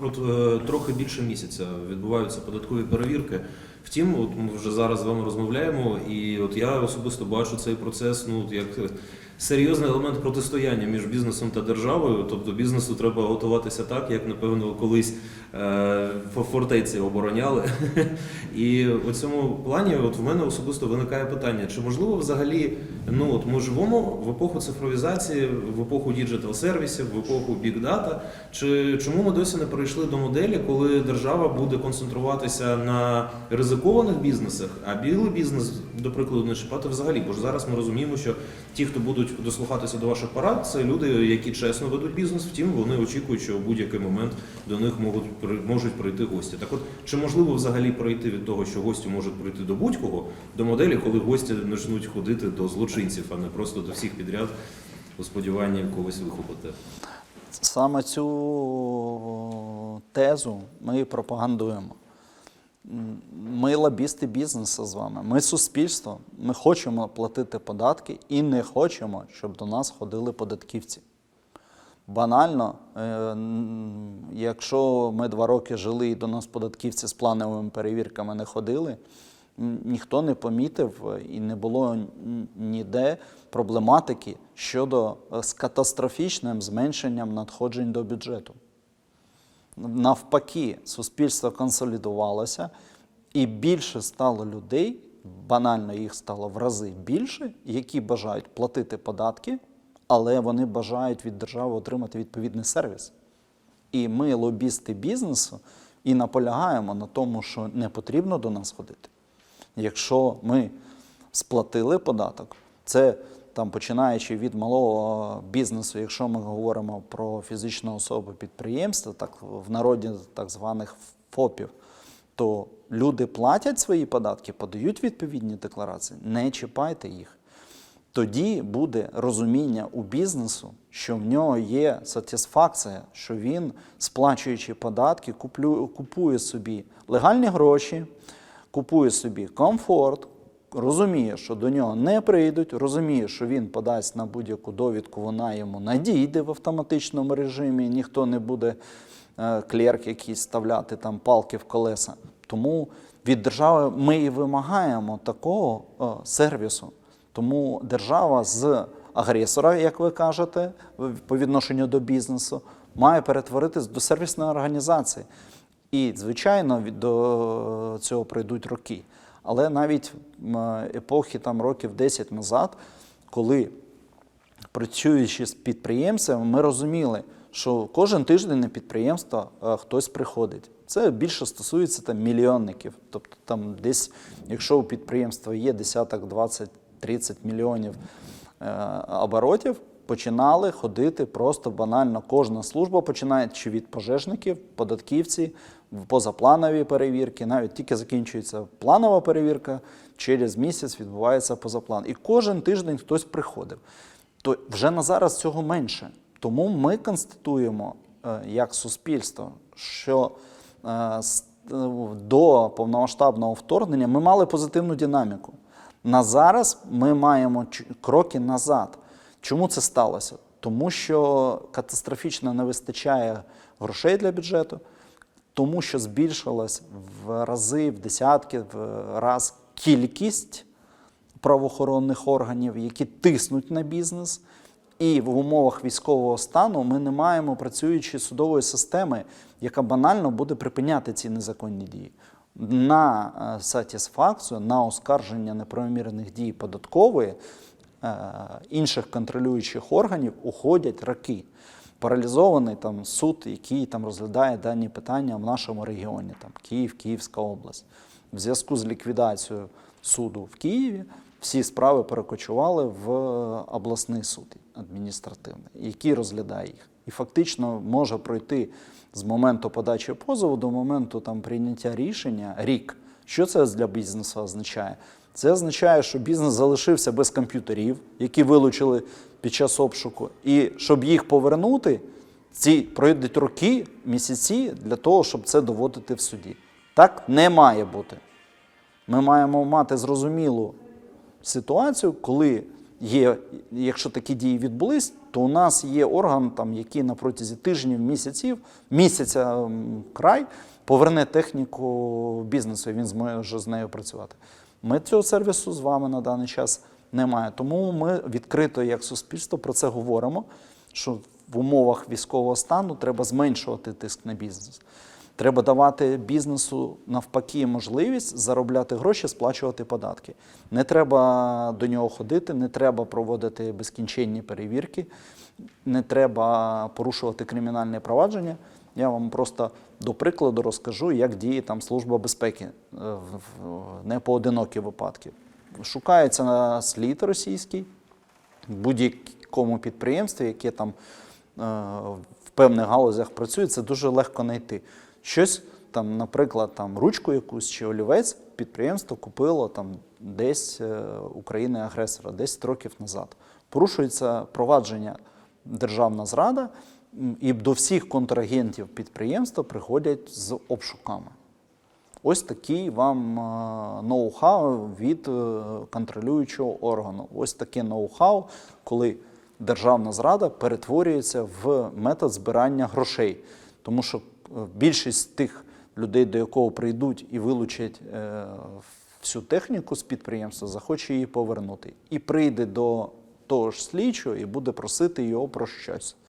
От е, трохи більше місяця відбуваються податкові перевірки. Втім, от ми вже зараз з вами розмовляємо, і от я особисто бачу цей процес ну от як серйозний елемент протистояння між бізнесом та державою. Тобто бізнесу треба готуватися так, як напевно колись е, фортеці обороняли. І у цьому плані, от в мене особисто виникає питання: чи можливо взагалі ну от ми живемо в епоху цифровізації, в епоху діджитал сервісів, в епоху бікдата? Чи чому ми досі не перейшли до моделі, коли держава буде концентруватися на ризикованих бізнесах, а білий бізнес, до прикладу, не чіпати взагалі? Бо ж зараз ми розуміємо, що ті, хто будуть дослухатися до ваших порад, це люди, які чесно ведуть бізнес. Втім, вони очікують, що в будь-який момент до них можуть можуть прийти гості. Так, от чи можливо взагалі пройти від того, що гості можуть прийти до будь-кого, до моделі, коли гості почнуть ходити до злочинців, а не просто до всіх підряд у сподіванні когось вихопити? Саме цю тезу ми пропагандуємо. Ми лобісти бізнесу з вами. Ми суспільство. Ми хочемо платити податки і не хочемо, щоб до нас ходили податківці. Банально, е, якщо ми два роки жили і до нас податківці з плановими перевірками не ходили, ніхто не помітив е, і не було ніде проблематики щодо е, з катастрофічним зменшенням надходжень до бюджету. Навпаки, суспільство консолідувалося, і більше стало людей, банально їх стало в рази більше, які бажають платити податки, але вони бажають від держави отримати відповідний сервіс. І ми, лобісти бізнесу, і наполягаємо на тому, що не потрібно до нас ходити. Якщо ми сплатили податок, це там починаючи від малого бізнесу, якщо ми говоримо про фізичну особу підприємства, так в народі так званих ФОПів, то люди платять свої податки, подають відповідні декларації, не чіпайте їх. Тоді буде розуміння у бізнесу, що в нього є сатисфакція, що він, сплачуючи податки, куплю- купує собі легальні гроші, купує собі комфорт, розуміє, що до нього не прийдуть, розуміє, що він подасть на будь-яку довідку, вона йому надійде в автоматичному режимі, ніхто не буде е, клерк якийсь ставляти там палки в колеса. Тому від держави ми і вимагаємо такого е, сервісу. Тому держава з агресора, як ви кажете, по відношенню до бізнесу, має перетворитись до сервісної організації. І, звичайно, до цього пройдуть роки. Але навіть епохи там, років 10 назад, коли працюючи з підприємцями, ми розуміли, що кожен тиждень на підприємство е, хтось приходить. Це більше стосується там мільйонників. Тобто, там десь, якщо у підприємства є десяток, 20, 30 мільйонів е, оборотів, починали ходити просто банально. Кожна служба, починаючи від пожежників, податківці, позапланові перевірки, навіть тільки закінчується планова перевірка, через місяць відбувається позаплан. І кожен тиждень хтось приходив. То вже на зараз цього менше. Тому ми констатуємо е, як суспільство, що е, до повномасштабного вторгнення ми мали позитивну динаміку. На зараз ми маємо кроки назад. Чому це сталося? Тому що катастрофічно не вистачає грошей для бюджету, тому що збільшилась в рази, в десятки в раз кількість правоохоронних органів, які тиснуть на бізнес. І в умовах військового стану ми не маємо працюючої судової системи, яка банально буде припиняти ці незаконні дії. На е, сатисфакцію, на оскарження неправомірних дій податкової інших контролюючих органів уходять роки. Паралізований там суд, який там розглядає дані питання в нашому регіоні, там Київ, Київська область. В зв'язку з ліквідацією суду в Києві всі справи перекочували в обласний суд адміністративний, який розглядає їх. І фактично може пройти з моменту подачі позову до моменту там, прийняття рішення рік. Що це для бізнесу означає? Це означає, що бізнес залишився без комп'ютерів, які вилучили під час обшуку, і щоб їх повернути, ці пройдуть роки, місяці для того, щоб це доводити в суді. Так не має бути. Ми маємо мати зрозумілу ситуацію, коли є, якщо такі дії відбулись, то у нас є орган, там, який на протязі тижнів, місяців, місяця край поверне техніку бізнесу, і він зможе з нею працювати. Ми цього сервісу з вами на даний час немає. Тому ми відкрито, як суспільство, про це говоримо. Що в умовах військового стану треба зменшувати тиск на бізнес. Треба давати бізнесу навпаки можливість заробляти гроші, сплачувати податки. Не треба до нього ходити, не треба проводити безкінченні перевірки, не треба порушувати кримінальне провадження. Я вам просто до прикладу розкажу, як діє там Служба безпеки е, в- непоодинокі випадки. Шукається на слід російський в будь-якому підприємстві, яке там е, в певних галузях працює, це дуже легко знайти. Щось там, наприклад, там ручку якусь чи олівець підприємство купило там десь е, України-агресора, 10 років назад. Порушується провадження державна зрада, і до всіх контрагентів підприємства приходять з обшуками. Ось такий вам е, ноу-хау від е, контролюючого органу. Ось таке ноу-хау, коли державна зрада перетворюється в метод збирання грошей. Тому що е, більшість тих людей, до якого прийдуть і вилучать всю техніку з підприємства, захоче її повернути. І прийде до того ж слідчого і буде просити його про щось.